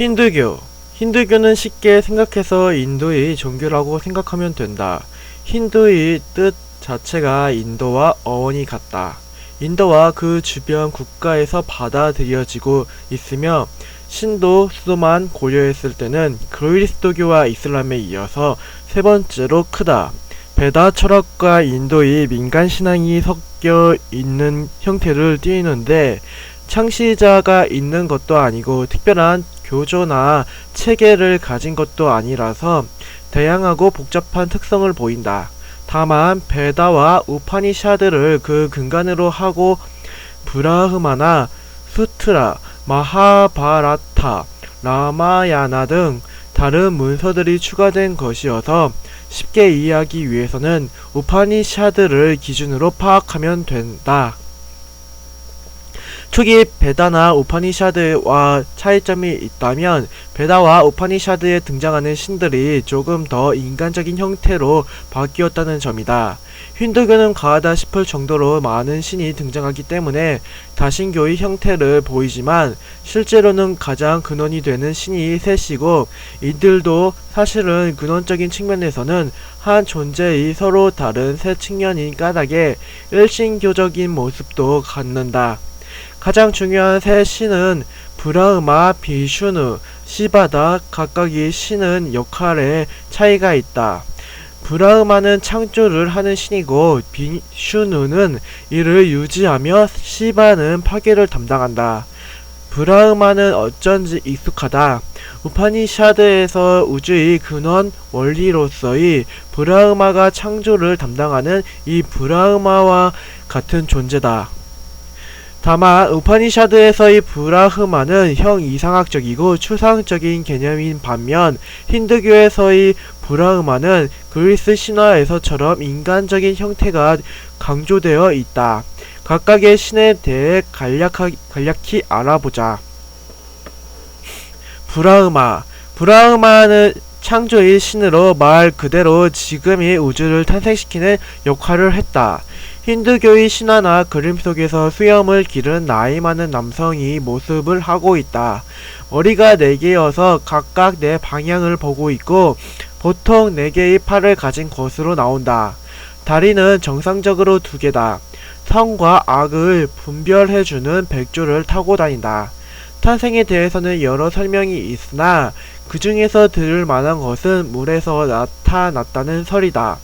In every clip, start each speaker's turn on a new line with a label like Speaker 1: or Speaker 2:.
Speaker 1: 힌두교. 힌두교는 쉽게 생각해서 인도의 종교라고 생각하면 된다. 힌두의 뜻 자체가 인도와 어원이 같다. 인도와 그 주변 국가에서 받아들여지고 있으며 신도 수도만 고려했을 때는 그리스도교와 이슬람에 이어서 세 번째로 크다. 베다 철학과 인도의 민간 신앙이 섞여 있는 형태를 띠는데 창시자가 있는 것도 아니고 특별한 교조나 체계를 가진 것도 아니라서 다양하고 복잡한 특성을 보인다. 다만 베다와 우파니샤드를 그 근간으로 하고 브라흐마나 수트라, 마하바라타, 라마야나 등 다른 문서들이 추가된 것이어서 쉽게 이해하기 위해서는 우파니샤드를 기준으로 파악하면 된다. 초기 베다나 우파니샤드와 차이점이 있다면 베다와 우파니샤드에 등장하는 신들이 조금 더 인간적인 형태로 바뀌었다는 점이다. 힌두교는 과하다 싶을 정도로 많은 신이 등장하기 때문에 다신교의 형태를 보이지만 실제로는 가장 근원이 되는 신이 셋이고 이들도 사실은 근원적인 측면에서는 한 존재의 서로 다른 세 측면인 까닭에 일신교적인 모습도 갖는다. 가장 중요한 세 신은 브라흐마, 비슈누, 시바다 각각의 신은 역할에 차이가 있다. 브라흐마는 창조를 하는 신이고 비슈누는 이를 유지하며 시바는 파괴를 담당한다. 브라흐마는 어쩐지 익숙하다. 우파니샤드에서 우주의 근원 원리로서의 브라흐마가 창조를 담당하는 이 브라흐마와 같은 존재다. 다만 우파니샤드에서의 브라흐마는 형 이상학적이고 추상적인 개념인 반면 힌두교에서의 브라흐마는 그리스 신화에서처럼 인간적인 형태가 강조되어 있다. 각각의 신에 대해 간략하, 간략히 알아보자. 브라흐마 브라흐마는 창조의 신으로 말 그대로 지금의 우주를 탄생시키는 역할을 했다. 힌두교의 신화나 그림 속에서 수염을 기른 나이 많은 남성이 모습을 하고 있다. 머리가 4개여서 각각 내 방향을 보고 있고 보통 4개의 팔을 가진 것으로 나온다. 다리는 정상적으로 2개다. 성과 악을 분별해주는 백조를 타고 다닌다. 탄생에 대해서는 여러 설명이 있으나 그 중에서 들을 만한 것은 물에서 나타났다는 설이다.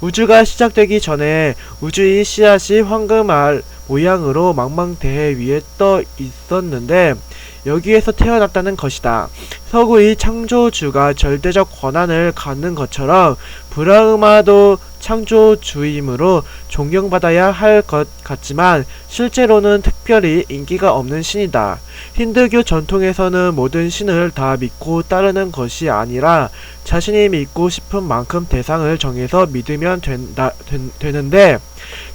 Speaker 1: 우주가 시작되기 전에 우주의 씨앗이 황금알 모양으로 망망대해 위에 떠 있었는데 여기에서 태어났다는 것이다. 서구의 창조주가 절대적 권한을 갖는 것처럼 브라흐마도 창조주이므로 존경받아야 할 것 같지만 실제로는 특별히 인기가 없는 신이다. 힌두교 전통에서는 모든 신을 다 믿고 따르는 것이 아니라 자신이 믿고 싶은 만큼 대상을 정해서 믿으면 된다, 된, 되는데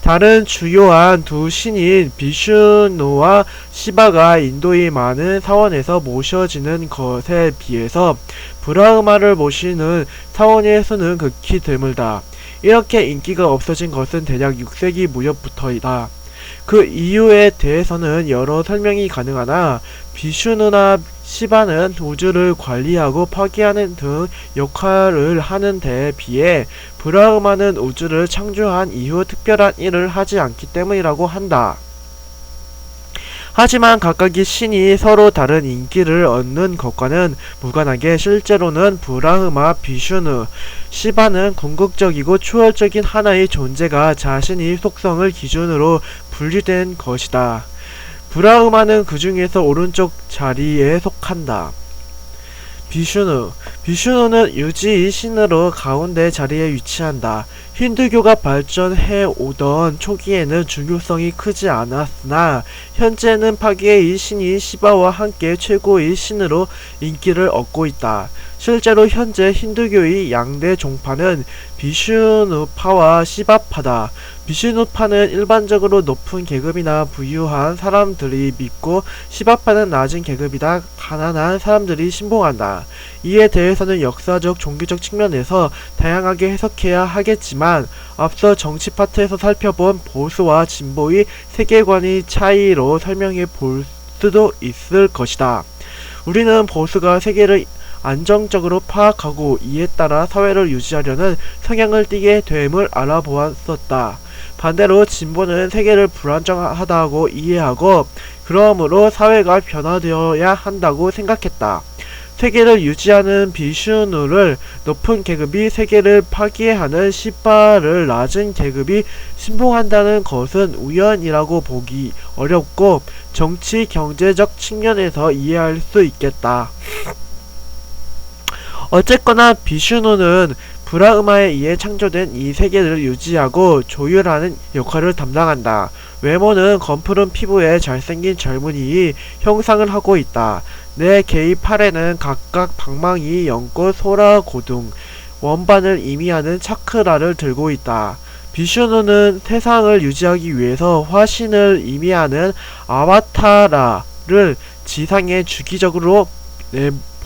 Speaker 1: 다른 주요한 두 신인 비슈노와 시바가 인도의 많은 사원에서 모셔지는 것에 비해서 브라흐마를 모시는 사원에서는 극히 드물다. 이렇게 인기가 없어진 것은 대략 6세기 무렵부터이다. 그 이유에 대해서는 여러 설명이 가능하나 비슈누나 시바는 우주를 관리하고 파괴하는 등 역할을 하는 데 비해 브라흐마는 우주를 창조한 이후 특별한 일을 하지 않기 때문이라고 한다. 하지만 각각의 신이 서로 다른 인기를 얻는 것과는 무관하게 실제로는 브라흐마, 비슈누, 시바는 궁극적이고 초월적인 하나의 존재가 자신의 속성을 기준으로 분리된 것이다. 브라흐마는 그 중에서 오른쪽 자리에 속한다. 비슈누 비슈누는 유지의 신으로 가운데 자리에 위치한다. 힌두교가 발전해 오던 초기에는 중요성이 크지 않았으나 현재는 파괴의 신이 시바와 함께 최고의 신으로 인기를 얻고 있다. 실제로 현재 힌두교의 양대 종파는 비슈누파와 시바파다. 비슈누파는 일반적으로 높은 계급이나 부유한 사람들이 믿고 시바파는 낮은 계급이다 가난한 사람들이 신봉한다. 이에 대해서는 역사적 종교적 측면에서 다양하게 해석해야 하겠지만 앞서 정치 파트에서 살펴본 보수와 진보의 세계관의 차이로 설명해 볼 수도 있을 것이다. 우리는 보수가 세계를 안정적으로 파악하고 이에 따라 사회를 유지하려는 성향을 띠게 됨을 알아보았었다. 반대로 진보는 세계를 불안정하다고 이해하고 그러므로 사회가 변화되어야 한다고 생각했다. 세계를 유지하는 비슈누를 높은 계급이 세계를 파괴하는 시바를 낮은 계급이 신봉한다는 것은 우연이라고 보기 어렵고 정치 경제적 측면에서 이해할 수 있겠다. 어쨌거나 비슈노는 브라흐마에 의해 창조된 이 세계를 유지하고 조율하는 역할을 담당한다. 외모는 검푸른 피부에 잘생긴 젊은이의 형상을 하고 있다. 내 개의 팔에는 각각 방망이, 연꽃, 소라, 고둥, 원반을 의미하는 차크라를 들고 있다. 비슈누는 세상을 유지하기 위해서 화신을 의미하는 아바타라를 지상에 주기적으로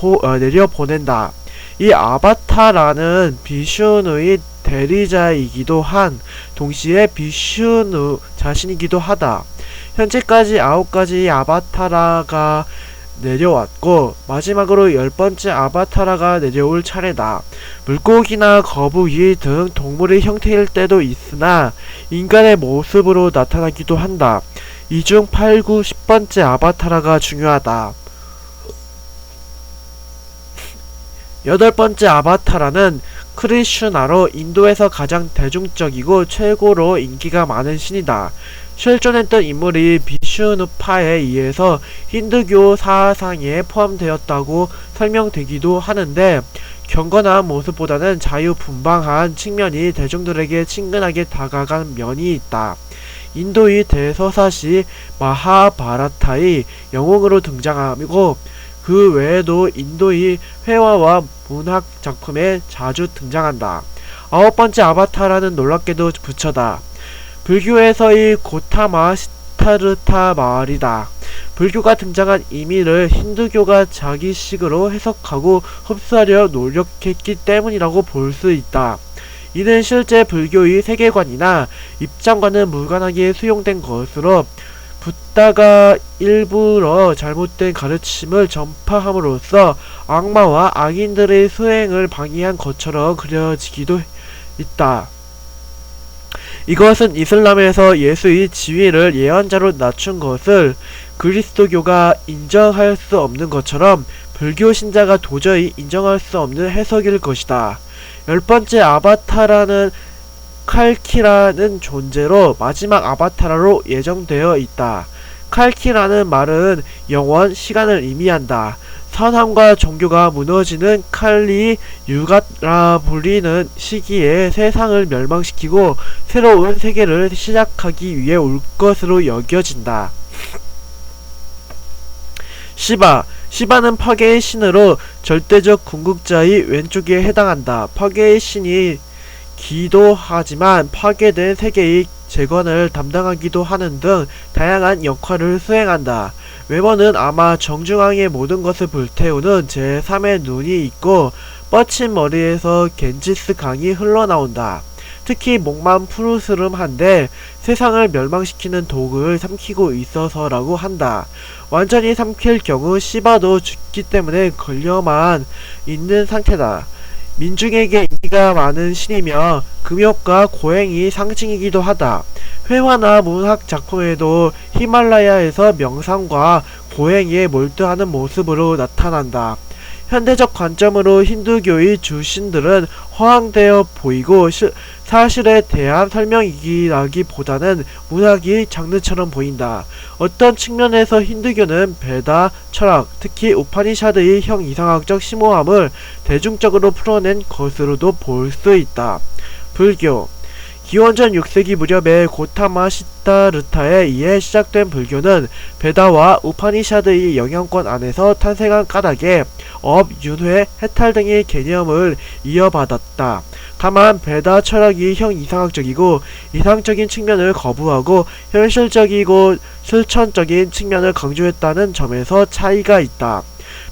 Speaker 1: 어, 내려보낸다. 이 아바타라는 비슈누의 대리자이기도 한 동시에 비슈누 자신이기도 하다. 현재까지 아홉 가지 아바타라가 내려왔고 마지막으로 열 번째 아바타라가 내려올 차례다. 물고기나 거북이 등 동물의 형태일 때도 있으나 인간의 모습으로 나타나기도 한다. 이 중 8, 9, 10번째 아바타라가 중요하다. 여덟 번째 아바타라는 크리슈나로 인도에서 가장 대중적이고 최고로 인기가 많은 신이다. 실존했던 인물이 비슈누파에 의해서 힌두교 사상에 포함되었다고 설명되기도 하는데 경건한 모습보다는 자유분방한 측면이 대중들에게 친근하게 다가간 면이 있다. 인도의 대서사시 마하바라타의 영웅으로 등장하고 그 외에도 인도의 회화와 문학 작품에 자주 등장한다. 아홉 번째 아바타라는 놀랍게도 부처다. 불교에서의 고타마 시타르타 마을이다. 불교가 등장한 의미를 힌두교가 자기식으로 해석하고 흡수하려 노력했기 때문이라고 볼 수 있다. 이는 실제 불교의 세계관이나 입장과는 무관하게 수용된 것으로 붓다가 일부러 잘못된 가르침을 전파함으로써 악마와 악인들의 수행을 방해한 것처럼 그려지기도 있다. 이것은 이슬람에서 예수의 지위를 예언자로 낮춘 것을 그리스도교가 인정할 수 없는 것처럼 불교 신자가 도저히 인정할 수 없는 해석일 것이다. 열 번째 아바타라는 칼키라는 존재로 마지막 아바타라로 예정되어 있다. 칼키라는 말은 영원, 시간을 의미한다. 선함과 종교가 무너지는 칼리 유가라 불리는 시기에 세상을 멸망시키고 새로운 세계를 시작하기 위해 올 것으로 여겨진다. 시바 시바는 파괴의 신으로 절대적 궁극자의 왼쪽에 해당한다. 파괴의 신이 기도하지만 파괴된 세계의 재건을 담당하기도 하는 등 다양한 역할을 수행한다. 외모는 아마 정중앙의 모든 것을 불태우는 제3의 눈이 있고 뻗친 머리에서 겐지스 강이 흘러나온다. 특히 목만 푸르스름한데 세상을 멸망시키는 독을 삼키고 있어서라고 한다. 완전히 삼킬 경우 시바도 죽기 때문에 걸려만 있는 상태다. 민중에게 인기가 많은 신이며 금욕과 고행이 상징이기도 하다. 회화나 문학 작품에도 히말라야에서 명상과 고행에 몰두하는 모습으로 나타난다. 현대적 관점으로 힌두교의 주신들은 허황되어 보이고 시, 사실에 대한 설명이라기보다는 문학이 장르처럼 보인다. 어떤 측면에서 힌두교는 베다, 철학, 특히 우파니샤드의 형 이상학적 심오함을 대중적으로 풀어낸 것으로도 볼 수 있다. 불교 기원전 6세기 무렵에 고타마 시타르타에 의해 시작된 불교는 베다와 우파니샤드의 영향권 안에서 탄생한 까닭에 업, 윤회, 해탈 등의 개념을 이어받았다. 다만 베다 철학이 형 이상학적이고 이상적인 측면을 거부하고 현실적이고 실천적인 측면을 강조했다는 점에서 차이가 있다.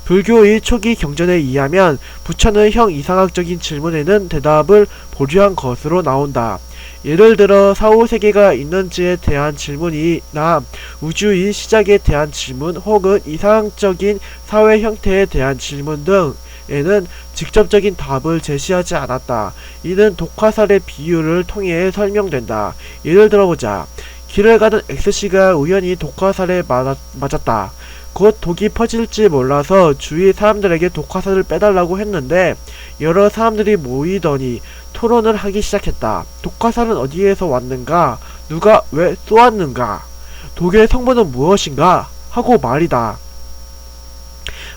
Speaker 1: 불교의 초기 경전에 의하면 부처는 형 이상학적인 질문에는 대답을 보류한 것으로 나온다. 예를 들어 사후 세계가 있는지에 대한 질문이나 우주의 시작에 대한 질문 혹은 이상적인 사회 형태에 대한 질문 등에는 직접적인 답을 제시하지 않았다. 이는 독화살의 비유를 통해 설명된다. 예를 들어보자. 길을 가던 X씨가 우연히 독화살에 맞았, 맞았다. 곧 독이 퍼질지 몰라서 주위 사람들에게 독화살을 빼달라고 했는데 여러 사람들이 모이더니 토론을 하기 시작했다. 독화살은 어디에서 왔는가? 누가 왜 쏘았는가? 독의 성분은 무엇인가? 하고 말이다.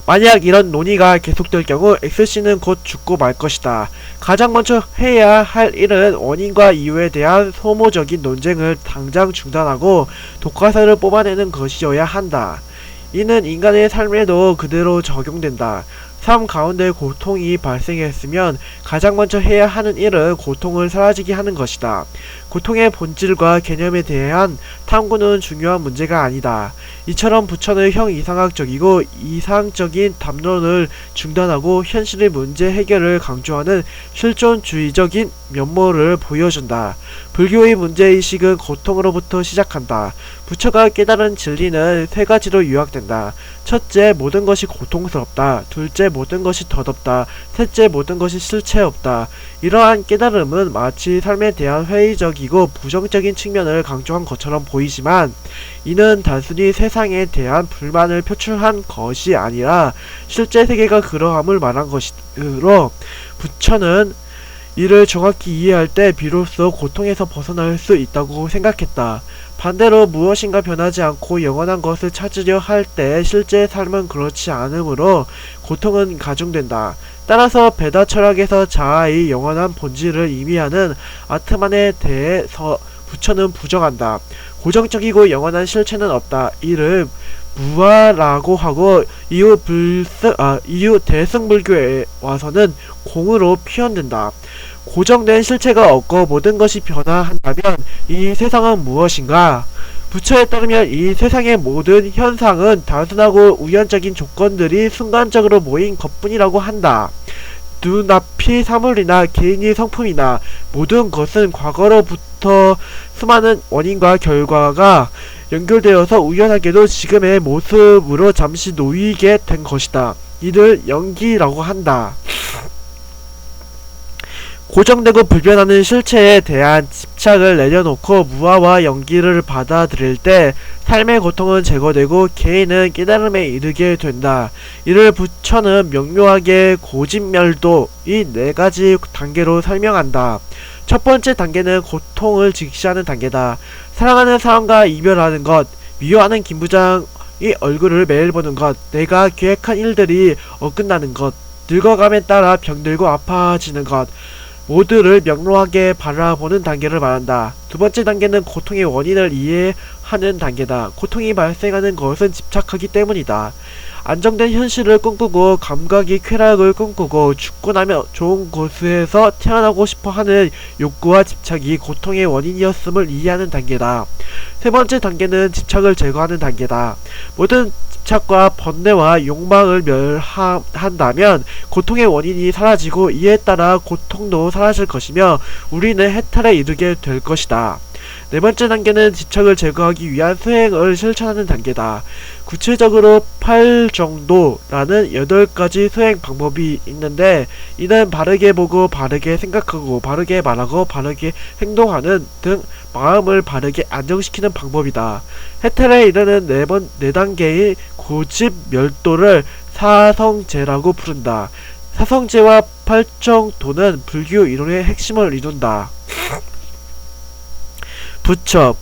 Speaker 1: 만약 이런 논의가 계속될 경우 X씨는 곧 죽고 말 것이다. 가장 먼저 해야 할 일은 원인과 이유에 대한 소모적인 논쟁을 당장 중단하고 독화살을 뽑아내는 것이어야 한다. 이는 인간의 삶에도 그대로 적용된다. 삶 가운데 고통이 발생했으면 가장 먼저 해야 하는 일은 고통을 사라지게 하는 것이다. 고통의 본질과 개념에 대한 탐구는 중요한 문제가 아니다. 이처럼 부처는 형 이상학적이고 이상적인 담론을 중단하고 현실의 문제 해결을 강조하는 실존주의적인 면모를 보여준다. 불교의 문제의식은 고통으로부터 시작한다. 부처가 깨달은 진리는 세 가지로 요약된다. 첫째, 모든 것이 고통스럽다. 둘째, 모든 것이 덧없다. 셋째, 모든 것이 실체 없다. 이러한 깨달음은 마치 삶에 대한 회의적이고 부정적인 측면을 강조한 것처럼 보이지만 이는 단순히 세상에 대한 불만을 표출한 것이 아니라 실제 세계가 그러함을 말한 것이므로 부처는 이를 정확히 이해할 때 비로소 고통에서 벗어날 수 있다고 생각했다. 반대로 무엇인가 변하지 않고 영원한 것을 찾으려 할 때 실제 삶은 그렇지 않으므로 고통은 가중된다. 따라서 베다 철학에서 자아의 영원한 본질을 의미하는 아트만에 대해서 부처는 부정한다. 고정적이고 영원한 실체는 없다. 이를 무아라고 하고 이후 불승 아 이후 대승불교에 와서는 공으로 표현된다. 고정된 실체가 없고 모든 것이 변화한다면 이 세상은 무엇인가? 부처에 따르면 이 세상의 모든 현상은 단순하고 우연적인 조건들이 순간적으로 모인 것뿐이라고 한다. 눈앞이 사물이나 개인의 성품이나 모든 것은 과거로부터 수많은 원인과 결과가 연결되어서 우연하게도 지금의 모습으로 잠시 놓이게 된 것이다. 이를 연기라고 한다. 고정되고 불변하는 실체에 대한 집착을 내려놓고 무아와 연기를 받아들일 때 삶의 고통은 제거되고 개인은 깨달음에 이르게 된다. 이를 부처는 명료하게 고진멸도 이 네 가지 단계로 설명한다. 첫 번째 단계는 고통을 직시하는 단계다. 사랑하는 사람과 이별하는 것, 미워하는 김 부장의 얼굴을 매일 보는 것, 내가 계획한 일들이 어긋나는 것, 늙어감에 따라 병들고 아파지는 것, 모두를 명료하게 바라보는 단계를 말한다. 두 번째 단계는 고통의 원인을 이해하는 단계다. 고통이 발생하는 것은 집착하기 때문이다. 안정된 현실을 꿈꾸고 감각이 쾌락을 꿈꾸고 죽고 나면 좋은 곳에서 태어나고 싶어 하는 욕구와 집착이 고통의 원인이었음을 이해하는 단계다. 세 번째 단계는 집착을 제거하는 단계다. 모든 집착과 번뇌와 욕망을 멸한다면 고통의 원인이 사라지고 이에 따라 고통도 사라질 것이며 우리는 해탈에 이르게 될 것이다. 네 번째 단계는 집착을 제거하기 위한 수행을 실천하는 단계다. 구체적으로 8 정도라는 8가지 수행 방법이 있는데 이는 바르게 보고 바르게 생각하고 바르게 말하고 바르게 행동하는 등 마음을 바르게 안정시키는 방법이다. 해탈에 이르는 네 번, 네 단계의 고집 멸도를 사성제라고 부른다. 사성제와 팔정도는 불교 이론의 핵심을 이룬다. 부처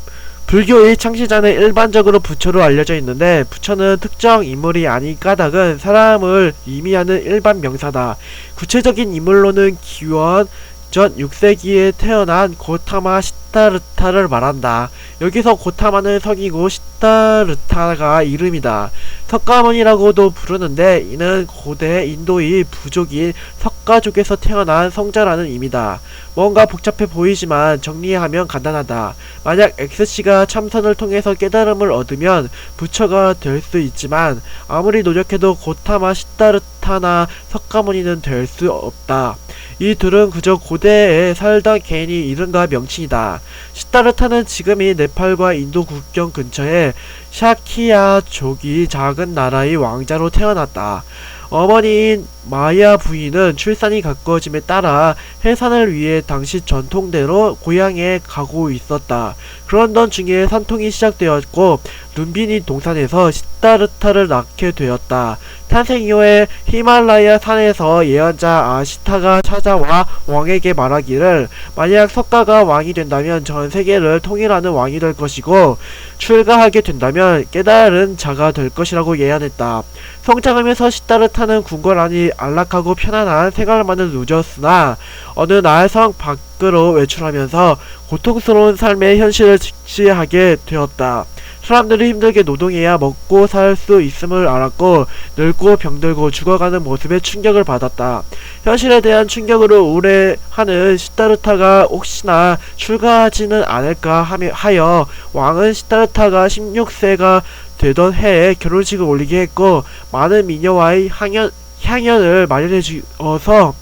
Speaker 1: 불교의 창시자는 일반적으로 부처로 알려져 있는데 부처는 특정 인물이 아닌 까닭은 사람을 의미하는 일반 명사다. 구체적인 인물로는 기원, 전 6세기에 태어난 고타마 시타르타를 말한다. 여기서 고타마는 성이고 시타르타가 이름이다. 석가모니라고도 부르는데 이는 고대 인도의 부족인 석가족에서 태어난 성자라는 의미다. 뭔가 복잡해 보이지만 정리하면 간단하다. 만약 X씨가 참선을 통해서 깨달음을 얻으면 부처가 될 수 있지만 아무리 노력해도 고타마 시타르타 나 석가모니는 될 수 없다. 이 둘은 그저 고대에 살던 개인이 이름과 명칭이다. 시타르타는 지금이 네팔과 인도 국경 근처에 샤키야족이 작은 나라의 왕자로 태어났다. 어머니인 마야 부인은 출산이 가까워짐에 따라 해산을 위해 당시 전통대로 고향에 가고 있었다. 그런던 중에 산통이 시작되었고 룸비니 동산에서 시타르타를 낳게 되었다. 탄생 이후에 히말라야 산에서 예언자 아시타가 찾아와 왕에게 말하기를 만약 석가가 왕이 된다면 전 세계를 통일하는 왕이 될 것이고 출가하게 된다면 깨달은 자가 될 것이라고 예언했다. 성장하면서 시타르타는 궁궐 안이 안락하고 편안한 생활만을 누렸으나 어느 날 성 밖 으로 외출하면서 고통스러운 삶의 현실을 직시하게 되었다. 사람들이 힘들게 노동해야 먹고 살 수 있음을 알았고 늙고 병들고 죽어가는 모습에 충격을 받았다. 현실에 대한 충격으로 우울해하는 시타르타가 혹시나 출가하지는 않을까 하여 왕은 시타르타가 16세가 되던 해에 결혼식을 올리게 했고 많은 미녀와의 향연, 향연을 마련해 주어서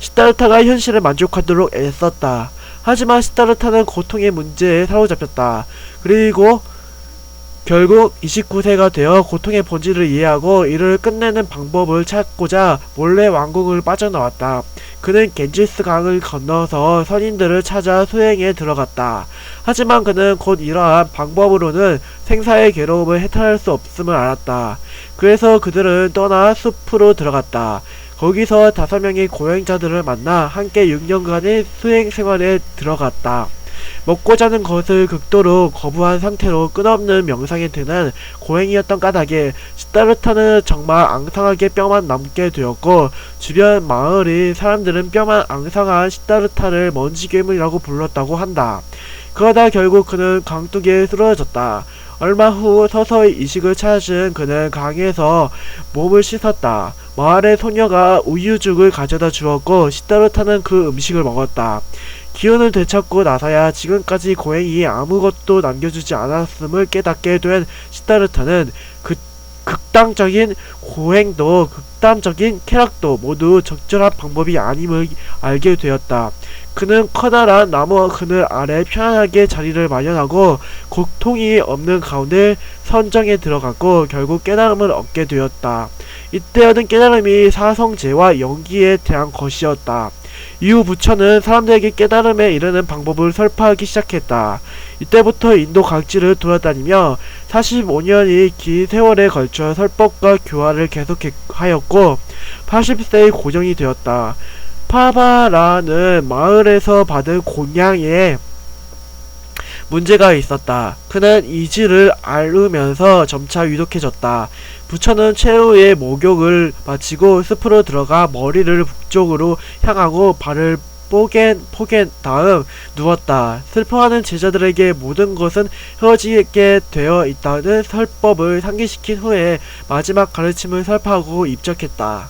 Speaker 1: 시타르타가 현실을 만족하도록 애썼다. 하지만 시타르타는 고통의 문제에 사로잡혔다. 그리고 결국 29세가 되어 고통의 본질을 이해하고 이를 끝내는 방법을 찾고자 몰래 왕궁을 빠져나왔다. 그는 겐지스 강을 건너서 선인들을 찾아 수행에 들어갔다. 하지만 그는 곧 이러한 방법으로는 생사의 괴로움을 해탈할 수 없음을 알았다. 그래서 그들은 떠나 숲으로 들어갔다. 거기서 다섯 명의 고행자들을 만나 함께 6년간의 수행 생활에 들어갔다. 먹고 자는 것을 극도로 거부한 상태로 끝없는 명상에 드는 고행이었던 까닭에 시타르타는 정말 앙상하게 뼈만 남게 되었고 주변 마을의 사람들은 뼈만 앙상한 시타르타를 먼지 괴물이라고 불렀다고 한다. 그러다 결국 그는 강둑에 쓰러졌다. 얼마 후 서서히 이식을 찾은 그는 강에서 몸을 씻었다. 마을의 소녀가 우유죽을 가져다 주었고 시타르타는 그 음식을 먹었다. 기운을 되찾고 나서야 지금까지 고행이 아무것도 남겨주지 않았음을 깨닫게 된 시타르타는 그 극단적인 고행도 극단적인 쾌락도 모두 적절한 방법이 아님을 알게 되었다. 그는 커다란 나무 그늘 아래 편안하게 자리를 마련하고 고통이 없는 가운데 선정에 들어갔고 결국 깨달음을 얻게 되었다. 이때 얻은 깨달음이 사성제와 연기에 대한 것이었다. 이후 부처는 사람들에게 깨달음에 이르는 방법을 설파하기 시작했다. 이때부터 인도 각지를 돌아다니며 45년이 긴 세월에 걸쳐 설법과 교화를 계속하였고 80세의 고정이 되었다. 파바라는 마을에서 받은 공양에 문제가 있었다. 그는 이지를 앓으면서 점차 위독해졌다. 부처는 최후의 목욕을 마치고 숲으로 들어가 머리를 북쪽으로 향하고 발을 뽀갠 포갠 다음 누웠다. 슬퍼하는 제자들에게 모든 것은 헤어지게 되어 있다는 설법을 상기시킨 후에 마지막 가르침을 설파하고 입적했다.